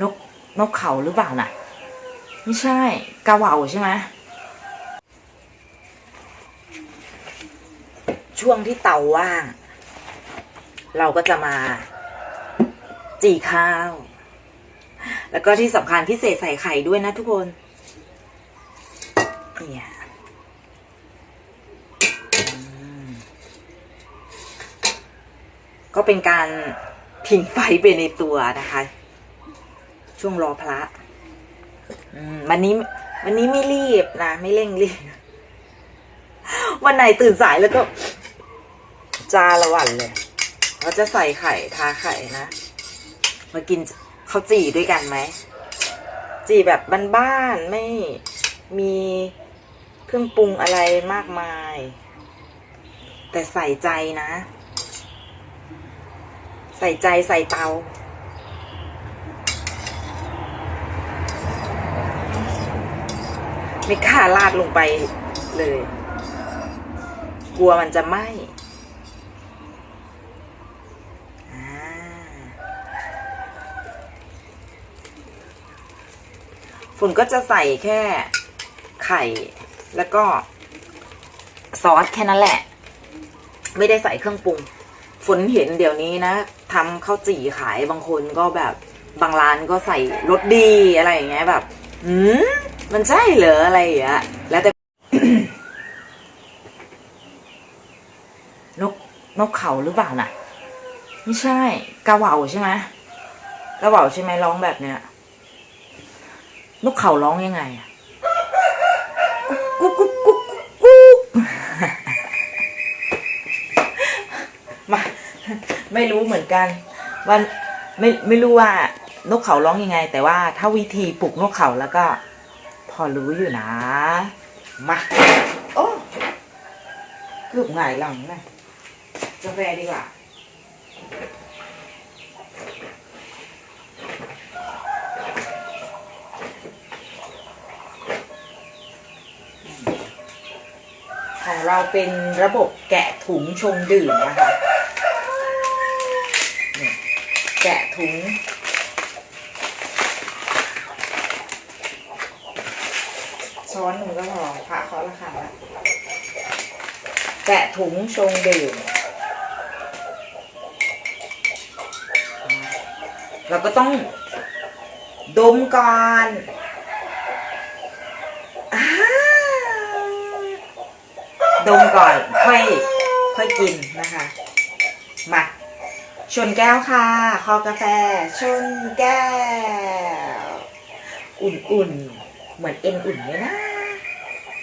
นกนกเขาหรือเปล่าน่ะ ไม่ใช่กาเหว่าใช่ไหมช่วงที่เตาว่าง เราก็จะมา จีข้าว แล้วก็ที่สำคัญพิเศษใส่ไข่ด้วยนะทุกคนเนี่ยอืม ก็เป็นการผิงไฟไปในตัวนะคะ ช่วงรอพระวันนี้ วันนี้ไม่รีบนะ ไม่เร่งรีบ วันไหนตื่นสายแล้วก็ จาละวันเลยเราจะใส่ไข่ทาไข่นะ มากินข้าวจี่ด้วยกันไหม จี่แบบบ้านๆไม่มีเครื่องปรุงอะไรมากมาย แต่ใส่ใจนะ ใส่ใจใส่เตา ไม่กล้าลาดลงไปเลย กลัวมันจะไหม้อ่าฝนก็จะใส่แค่ไข่ แล้วก็ ซอสแค่นั้นแหละ ไม่ได้ใส่เครื่องปรุง ฝนเห็นเดี๋ยวนี้นะทำข้าวจี่ขายบางคนก็แบบบางร้านก็ใส่รสดีอะไรอย่างเงี้ยแบบอืมมันใช่เหรออะไรอย่างเงี้ยแล้วแต่นกนกเขาหรือเปล่าน่ะ ไม่ใช่กาเหว่าใช่ไหมกาเหว่าใช่ไหมร้องแบบเนี้ยนกเขาร้องยังไงอะกุ๊กกุ๊กกุ๊กกุ๊กกุ๊ก มาไม่รู้เหมือนกันว่าไม่ไม่รู้ว่านกเขาร้องยังไง แต่ว่าถ้าวิธีปลุกนกเขาแล้วก็ พอรู้อยู่นะ มาโอ้เกือบหงายหลังนะกาแฟดีกว่าของเราเป็นระบบแกะถุงชงดื่มนะคะ แกะถุง ช้อนหนึ่งก็พอพระเคาะราคาละแกะถุงชงดื่มเราก็ต้องดมก่อนอดมก่อนค่อยค่อยกินนะคะ มา ชนแก้วค่ะ คอกาแฟ ชนแก้ว อุ่นๆ เหมือนเอ็นอุ่นเลยนะ